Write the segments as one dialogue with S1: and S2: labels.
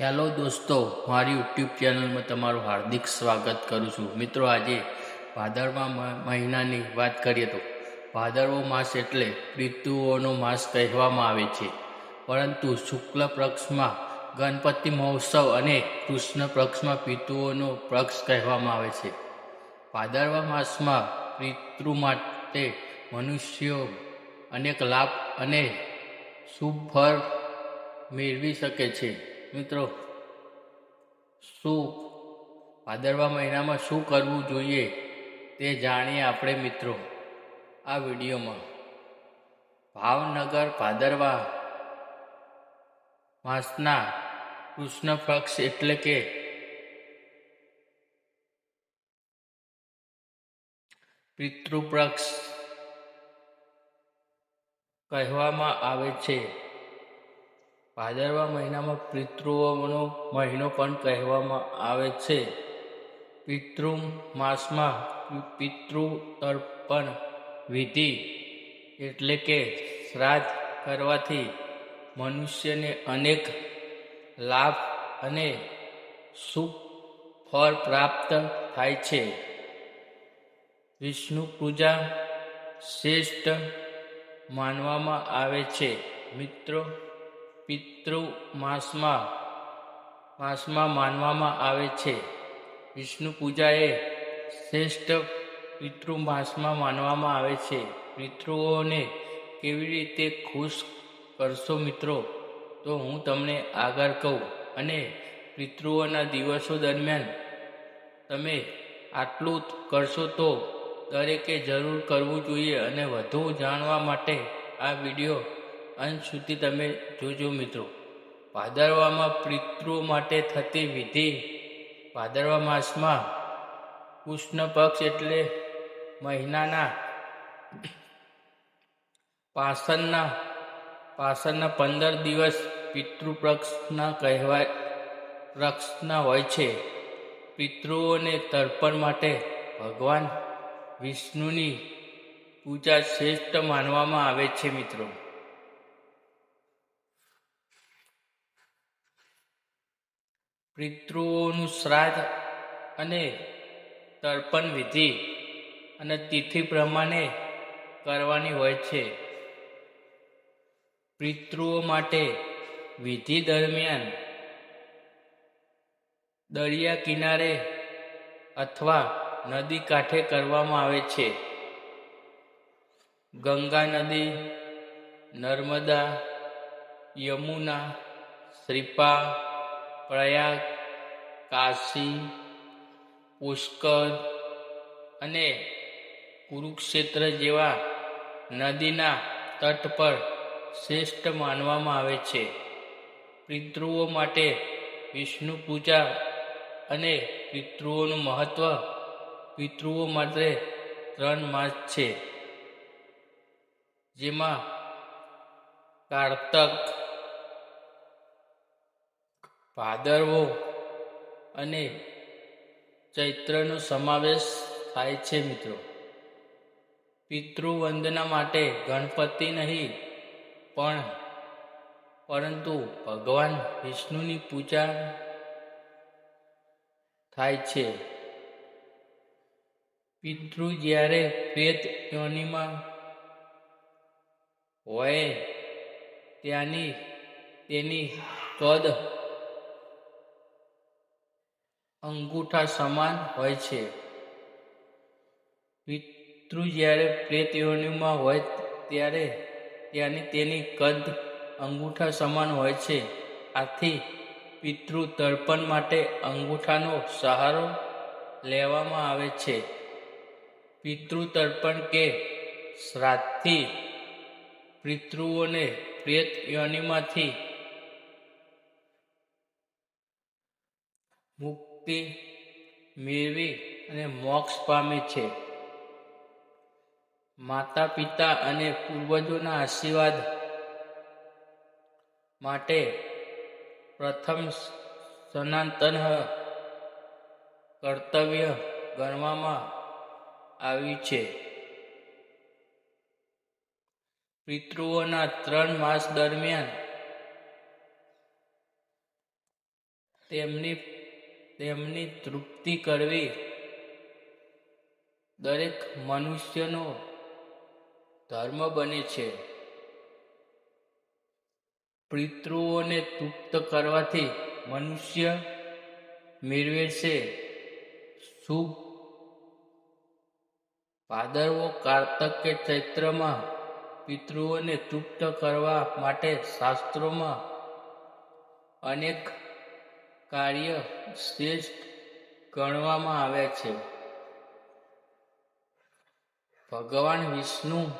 S1: Hello દોસ્તો, મારી YouTube ચેનલમાં તમારું હાર્દિક સ્વાગત કરું છું. મિત્રો, આજે ભાદરવા મહિનાની વાત કરીએ તો ભાદરવો માસ એટલે પિતૃઓનો માસ કહેવામાં આવે છે. પરંતુ શુક્લ પક્ષમાં ગણપતિ મહોત્સવ અને કૃષ્ણ પક્ષમાં પિતૃઓનો પક્ષ કહેવામાં આવે છે. ભાદરવા માસમાં પિતૃ માટે મનુષ્યો અનેક લાભ અને શુભ ફળ મેળવી શકે છે. મિત્રો, શું ભાદરવા મહિનામાં શું કરવું જોઈએ તે જાણીએ આપણે મિત્રો આ વિડીયોમાં. ભાવનગર ભાદરવા માસના કૃષ્ણ પક્ષ એટલે કે પિતૃપક્ષ કહેવામાં આવે છે. ભાદરવા મહિનામાં પિતૃઓનો મહિનો પણ કહેવામાં આવે છે. પિતૃ માસમાં પિતૃ તર્પણ વિધિ એટલે કે શ્રાદ્ધ કરવાથી મનુષ્યને અનેક લાભ અને સુખ ફળ પ્રાપ્ત થાય છે. વિષ્ણુ પૂજા શ્રેષ્ઠ માનવામાં આવે છે. મિત્રો પિતૃ માસમાં માસમાં માનવામાં આવે છે. વિષ્ણુ પૂજા એ શ્રેષ્ઠ પિતૃ માસમાં માનવામાં આવે છે. પિતૃઓને કેવી રીતે ખુશ કરશો મિત્રો? તો હું તમને આગળ કહું. અને પિતૃઓના દિવસો દરમિયાન તમે આટલું કરશો તો દરેકે જરૂર કરવું જોઈએ અને વધુ જાણવા માટે આ વીડિયો અંત સુધી તમે જોજો મિત્રો. ભાદરવામાં પિતૃઓ માટે થતી વિધિ. ભાદરવા માસમાં કૃષ્ણ પક્ષ એટલે મહિનાના પાસનના પાસનના પંદર દિવસ પિતૃપક્ષના કહેવાય, પક્ષના હોય છે. પિતૃઓને તર્પણ માટે ભગવાન વિષ્ણુની પૂજા શ્રેષ્ઠ માનવામાં આવે છે મિત્રો. પિતૃઓનું શ્રાદ્ધ અને તર્પણ વિધિ અને તિથિ પ્રમાણે કરવાની હોય છે. પિતૃઓ માટે વિધિ દરમિયાન દરિયા કિનારે અથવા નદી કાંઠે કરવામાં આવે છે. ગંગા નદી, નર્મદા, યમુના શ્રીપા પ્રયાગ, કાશી પુષ્કર અને કુરુક્ષેત્ર જેવા નદીના તટ પર શ્રેષ્ઠ માનવામાં આવે છે. પિતૃઓ માટે વિષ્ણુ પૂજા અને પિતૃઓનું મહત્વ પિતૃઓ માટે ત્રણ માસ છે. જેમાં કારતક ભાદરવો અને ચૈત્રનો સમાવેશ થાય છે મિત્રો. પિતૃવંદના માટે ગણપતિ નહીં, પણ પરંતુ ભગવાન વિષ્ણુની પૂજા થાય છે. પિતૃ જ્યારે પ્રેત યોનિમાં હોય, ત્યાંની તેની કદ અંગૂઠા સમાન હોય છે. પિતૃ જ્યારે પ્રેત યોનિમાં હોય ત્યારે ત્યાંની તેની કદ અંગૂઠા સમાન હોય છે. આથી પિતૃ તર્પણ માટે અંગૂઠાનો સહારો લેવામાં આવે છે. પિતૃ તર્પણ કે શ્રાદ્ધથી પિતૃઓને પ્રેત યોનિમાંથી મુક્તિ મેળવી અને મોક્ષ પામે છે. માતા પિતા અને પૂર્વજોના આશીર્વાદ માટે પ્રથમ સનાતન કર્તવ્ય ગણવામાં આવ્યું છે. પિતૃઓના ત્રણ માસ દરમિયાન તેમની તેમની તૃપ્તિ કરવી દરેક મનુષ્યનો ધર્મ બને છે. પિતૃઓને તૃપ્ત કરવાથી મનુષ્ય મેળવે છે શુભ ભાદરવો કારતક કે ચૈત્રમાં પિતૃઓને તૃપ્ત કરવા માટે શાસ્ત્રોમાં અનેક કાર્ય શ્રેષ્ઠ ગણવામાં આવે છે. ભગવાન વિષ્ણુ,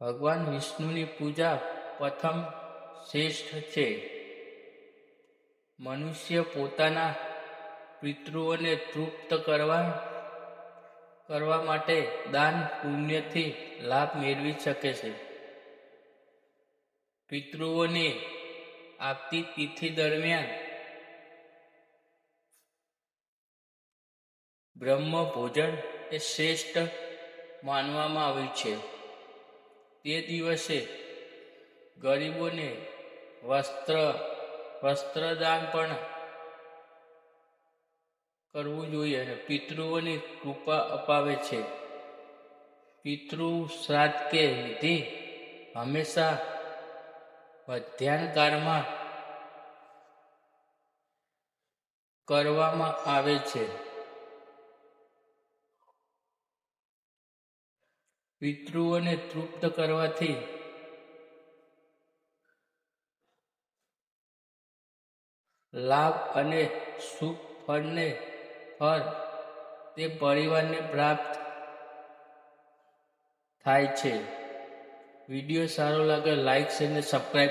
S1: ભગવાન વિષ્ણુની પૂજા પ્રથમ શ્રેષ્ઠ છે. મનુષ્ય પોતાના પિતૃઓને તૃપ્ત કરવા કરવા માટે દાન પુણ્યથી લાભ મેળવી શકે છે. પિતૃઓને આપતી તિથિ દરમિયાન બ્રહ્મ ભોજન એ શ્રેષ્ઠ માનવામાં આવ્યું છે. તે દિવસે ગરીબોને વસ્ત્ર, વસ્ત્રદાન પણ કરવું જોઈએ અને પિતૃઓની કૃપા અપાવે છે. પિતૃ શ્રાદ્ધ કે વિધિ હંમેશા મધ્યાહન કરવામાં આવે છે. પિતૃઓને તૃપ્ત કરવાથી લાભ અને સુખ ફળને ફળ તે પરિવારને પ્રાપ્ત થાય છે. વીડિયો સારો લાગે લાઈક છે અને સબસ્ક્રાઈબ